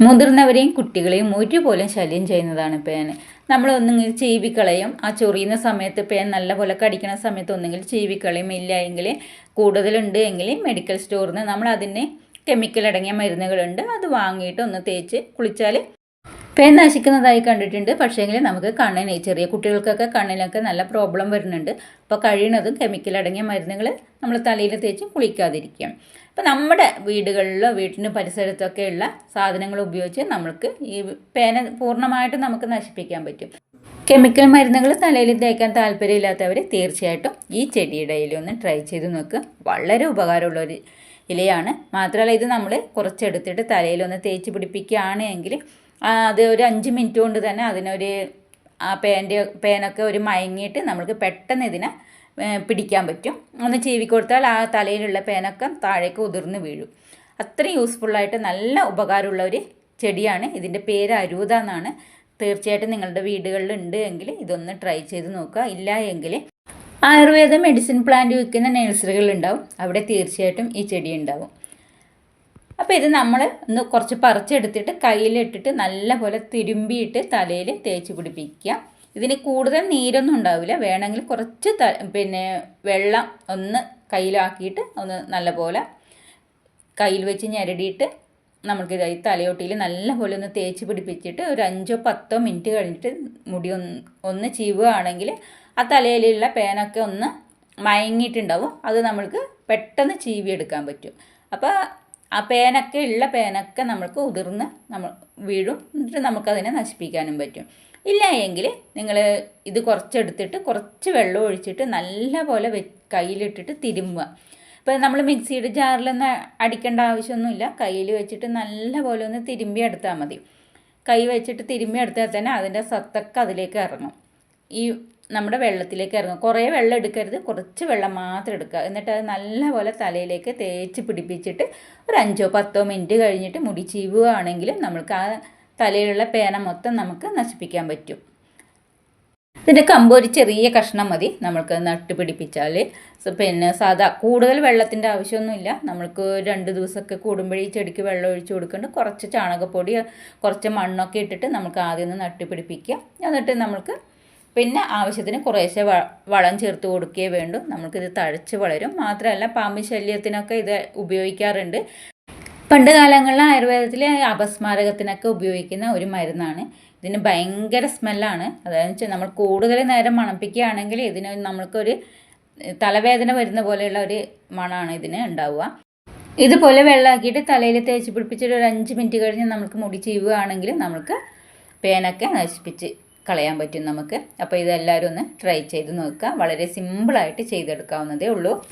മുതിർന്നവരെയും കുട്ടികളെയും ഒരുപോലെ ശല്യം ചെയ്യുന്നതാണ് പേൻ. നമ്മൾ ഒന്നുകിൽ ചീവിക്കളയും ആ ചൊറിയുന്ന സമയത്ത് പേൻ നല്ലപോലെ കടിക്കുന്ന സമയത്ത് ഒന്നുകിൽ ചീവിക്കളയും ഇല്ല എങ്കിൽ കൂടുതലുണ്ട് എങ്കിൽ മെഡിക്കൽ സ്റ്റോറിൽ നിന്ന് നമ്മൾ അതിന് കെമിക്കൽ അടങ്ങിയ മരുന്നുകളുണ്ട് അത് വാങ്ങിയിട്ട് ഒന്ന് തേച്ച് കുളിച്ചാൽ പേൻ നശിക്കുന്നതായി കണ്ടിട്ടുണ്ട്. പക്ഷേങ്കിൽ നമുക്ക് കണ്ണിന് ചെറിയ കുട്ടികൾക്കൊക്കെ കണ്ണിനൊക്കെ നല്ല പ്രോബ്ലം വരുന്നുണ്ട്. അപ്പോൾ കഴിയുന്നതും കെമിക്കൽ അടങ്ങിയ മരുന്നുകൾ നമ്മൾ തലയിൽ തേച്ച് കുളിക്കാതിരിക്കാം. അപ്പോൾ നമ്മുടെ വീടുകളിലോ വീട്ടിന് പരിസരത്തൊക്കെ ഉള്ള സാധനങ്ങൾ ഉപയോഗിച്ച് നമ്മൾക്ക് ഈ പേന പൂർണമായിട്ടും നമുക്ക് നശിപ്പിക്കാൻ പറ്റും. കെമിക്കൽ മരുന്നുകൾ തലയിൽ തേക്കാൻ താല്പര്യമില്ലാത്തവർ തീർച്ചയായിട്ടും ഈ ചെടിയുടെ ഇല ഒന്ന് ട്രൈ ചെയ്ത് നോക്കുക വളരെ ഉപകാരമുള്ള ഒരു ഇലയാണ്. മാത്രമല്ല ഇത് നമ്മൾ കുറച്ചെടുത്തിട്ട് തലയിലൊന്ന് തേച്ച് പിടിപ്പിക്കുകയാണ് എങ്കിൽ അത് ഒരു അഞ്ച് മിനിറ്റ് കൊണ്ട് തന്നെ അതിനൊരു ആ പേന്റെ പേനൊക്കെ ഒരു മയങ്ങിയിട്ട് നമുക്ക് പെട്ടെന്ന് ഇതിനെ പിടിക്കാൻ പറ്റും. ഒന്ന് ചീവി കൊടുത്താൽ ആ തലയിലുള്ള പേനൊക്കെ താഴേക്ക് ഉതിർന്ന് വീഴും. അത്രയും യൂസ്ഫുള്ളായിട്ട് നല്ല ഉപകാരമുള്ള ഒരു ചെടിയാണ്. ഇതിന്റെ പേര് അരൂത എന്നാണ്. തീർച്ചയായിട്ടും നിങ്ങളുടെ വീടുകളിൽ ഉണ്ട് എങ്കിൽ ഇതൊന്ന് ട്രൈ ചെയ്ത് നോക്കുക. ഇല്ല എങ്കിൽ ആയുർവേദ മെഡിസിൻ പ്ലാന്റ് വിൽക്കുന്ന നേഴ്സറികളുണ്ടാവും അവിടെ തീർച്ചയായിട്ടും ഈ ചെടി ഉണ്ടാവും. അപ്പോൾ ഇത് നമ്മൾ ഒന്ന് കുറച്ച് പറിച്ചെടുത്തിട്ട് കയ്യിലിട്ടിട്ട് നല്ലപോലെ തിരുമ്പിയിട്ട് തലയിൽ തേച്ച് പിടിപ്പിക്കുക. ഇതിന് കൂടുതൽ നീരൊന്നും ഉണ്ടാവില്ല. വേണമെങ്കിൽ കുറച്ച് ത പിന്നെ വെള്ളം ഒന്ന് കയ്യിലാക്കിയിട്ട് ഒന്ന് നല്ലപോലെ കയ്യിൽ വെച്ച് ഞെരടിയിട്ട് നമുക്ക് ഈ തലയോട്ടിയിൽ നല്ലപോലെ ഒന്ന് തേച്ച് പിടിപ്പിച്ചിട്ട് ഒരു അഞ്ചോ പത്തോ മിനിറ്റ് കഴിഞ്ഞിട്ട് മുടി ഒന്ന് ഒന്ന് ചീവുകയാണെങ്കിൽ ആ തലയിലുള്ള പേനൊക്കെ ഒന്ന് മയങ്ങിയിട്ടുണ്ടാവും. അത് നമ്മൾക്ക് പെട്ടെന്ന് ചീവിയെടുക്കാൻ പറ്റും. അപ്പോൾ ആ പേനൊക്കെ ഉള്ള പേനൊക്കെ നമ്മൾക്ക് ഉതിർന്ന് നമ്മൾ വീഴും. എന്നിട്ട് നമുക്കതിനെ നശിപ്പിക്കാനും പറ്റും. ഇല്ല എങ്കിൽ നിങ്ങൾ ഇത് കുറച്ചെടുത്തിട്ട് കുറച്ച് വെള്ളം ഒഴിച്ചിട്ട് നല്ലപോലെ വെ കയ്യിലിട്ടിട്ട് തിരുമ്പുക ഇപ്പോൾ നമ്മൾ മിക്സിയുടെ ജാറിലൊന്നും അടിക്കേണ്ട ആവശ്യമൊന്നുമില്ല. കയ്യിൽ വെച്ചിട്ട് നല്ല പോലെ ഒന്ന് തിരുമ്പി എടുത്താൽ മതി. കൈ വെച്ചിട്ട് തിരുമ്പി എടുത്താൽ തന്നെ അതിന്റെ സത്തൊക്കെ അതിലേക്ക് ഇറങ്ങും. ഈ നമ്മുടെ വെള്ളത്തിലേക്ക് ഇറങ്ങും. കുറേ വെള്ളം എടുക്കരുത്. കുറച്ച് വെള്ളം മാത്രം എടുക്കുക. എന്നിട്ട് അത് നല്ലപോലെ തലയിലേക്ക് തേച്ച് പിടിപ്പിച്ചിട്ട് ഒരു അഞ്ചോ പത്തോ മിനിറ്റ് കഴിഞ്ഞിട്ട് മുടി ചീവുകയാണെങ്കിൽ നമ്മൾക്ക് ആ തലയിലുള്ള പേന മൊത്തം നമുക്ക് നശിപ്പിക്കാൻ പറ്റും. ഇതിന്റെ കമ്പ് ഒരു ചെറിയ കഷ്ണം മതി. നമ്മൾക്ക് നട്ട് പിടിപ്പിച്ചാൽ. പിന്നെ സാധാ കൂടുതൽ വെള്ളത്തിന്റെ ആവശ്യമൊന്നുമില്ല. നമ്മൾക്ക് രണ്ട് ദിവസമൊക്കെ കൂടുമ്പോഴേ ഈ ചെടിക്ക് വെള്ളം ഒഴിച്ചു കൊടുക്കേണ്ട. കുറച്ച് ചാണകപ്പൊടി കുറച്ച് മണ്ണൊക്കെ ഇട്ടിട്ട് നമുക്ക് ആദ്യം ഒന്ന് നട്ട് പിടിപ്പിക്കുക. എന്നിട്ട് നമ്മൾക്ക് പിന്നെ ആവശ്യത്തിന് കുറേശ്ശെ വളം ചേർത്ത് കൊടുക്കുകയേ വേണ്ടൂ. നമുക്കിത് തഴച്ച് വളരും. മാത്രമല്ല പാമ്പ് ശല്യത്തിനൊക്കെ ഇത് ഉപയോഗിക്കാറുണ്ട്. പണ്ട് കാലങ്ങളിൽ ആയുർവേദത്തിൽ അപസ്മാരകത്തിനൊക്കെ ഉപയോഗിക്കുന്ന ഒരു മരുന്നാണ്. ഇതിന് ഭയങ്കര സ്മെല്ലാണ്. അതായത് വെച്ചാൽ നമ്മൾ കൂടുതൽ നേരം മണപ്പിക്കുകയാണെങ്കിൽ ഇതിന് നമ്മൾക്കൊരു തലവേദന വരുന്ന പോലെയുള്ള ഒരു മണമാണ് ഇതിന് ഉണ്ടാവുക. ഇതുപോലെ വെള്ളമാക്കിയിട്ട് തലയിൽ തേച്ച് പിടിപ്പിച്ചിട്ട് ഒരു അഞ്ച് മിനിറ്റ് കഴിഞ്ഞ് നമുക്ക് മുടി ചെയ്യുകയാണെങ്കിൽ നമുക്ക് പേനൊക്കെ നശിപ്പിച്ച് കളയാൻ പറ്റും നമുക്ക്. അപ്പോൾ ഇതെല്ലാവരും ഒന്ന് ട്രൈ ചെയ്ത് നോക്കുക. വളരെ സിമ്പിളായിട്ട് ചെയ്തെടുക്കാവുന്നതേ ഉള്ളൂ.